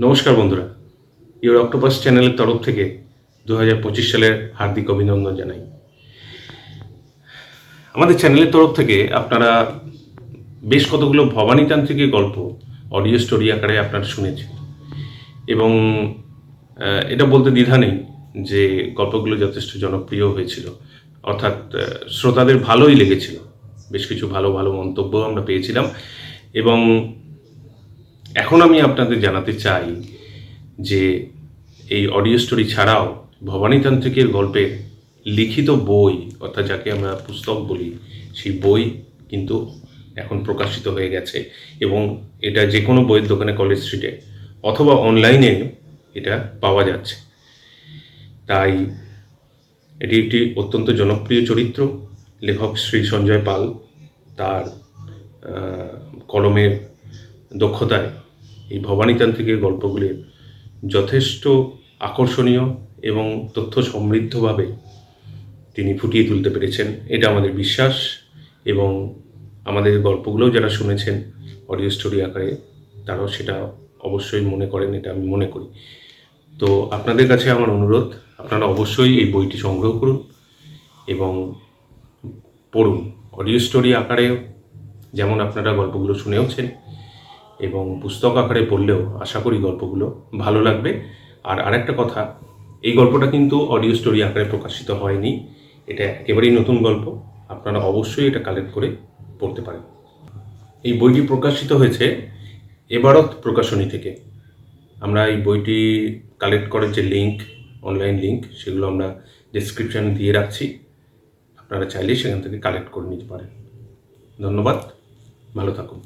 নমস্কার বন্ধুরা। Your octopus চ্যানেলের তরফ থেকে দু হাজার পঁচিশ সালের হার্দিক অভিনন্দন জানাই। আমাদের চ্যানেলের তরফ থেকে আপনারা বেশ কতগুলো ভবানীতান্ত্রিকের গল্প অডিও স্টোরি আকারে আপনারা শুনেছেন। এবং এটা বলতে দ্বিধা নেই যে গল্পগুলো যথেষ্ট জনপ্রিয় হয়েছিল। অর্থাৎ শ্রোতাদের ভালোই লেগেছিল। বেশ কিছু ভালো ভালো মন্তব্য আমরা পেয়েছিলাম। এবং এখন আমি আপনাদের জানাতে চাই যে এই অডিও স্টোরি ছাড়াও ভবানীতান্ত্রিকের গল্পের লিখিত বই, অর্থাৎ যাকে আমরা পুস্তক বলি, সেই বই কিন্তু এখন প্রকাশিত হয়ে গেছে এবং এটা যে কোনো বইয়ের দোকানে কলেজ স্ট্রিটে অথবা অনলাইনে এটা পাওয়া যাচ্ছে। তাই এটি একটি অত্যন্ত জনপ্রিয় চরিত্র। লেখক শ্রী সঞ্জয় পাল তার কলমের দক্ষতায় ভবানীতান্ত্রিকের গল্পগুলির যথেষ্ট আকর্ষণীয় এবং তথ্য সমৃদ্ধভাবে তিনি ফুটিয়ে তুলতে পেরেছেন। এটা আমাদের বিশ্বাস এবং আমাদের গল্পগুলোও যারা শুনেছেন অডিও স্টোরি আকারে, তারাও সেটা অবশ্যই মনে করেন, এটা আমি মনে করি। তো আপনাদের কাছে আমার অনুরোধ, আপনারা অবশ্যই এই বইটি সংগ্রহ করুন এবং পড়ুন। অডিও স্টোরি আকারে যেমন আপনারা গল্পগুলো শুনেওছেন এবং পুস্তক আকারে পড়লেও আশা করি গল্পগুলো ভালো লাগবে। আর আরেকটা কথা, এই গল্পটা কিন্তু অডিও স্টোরি আকারে প্রকাশিত হয়নি। এটা একেবারেই নতুন গল্প। আপনারা অবশ্যই এটা কালেক্ট করে পড়তে পারেন। এই বইটি প্রকাশিত হয়েছে এবারত প্রকাশনী থেকে। আমরা এই বইটি কালেক্ট করার যে লিঙ্ক অনলাইন লিঙ্ক সেগুলো আমরা ডেসক্রিপশানে দিয়ে রাখছি। আপনারা চাইলে সেখান থেকে কালেক্ট করে নিতে পারেন। ধন্যবাদ। ভালো থাকুন।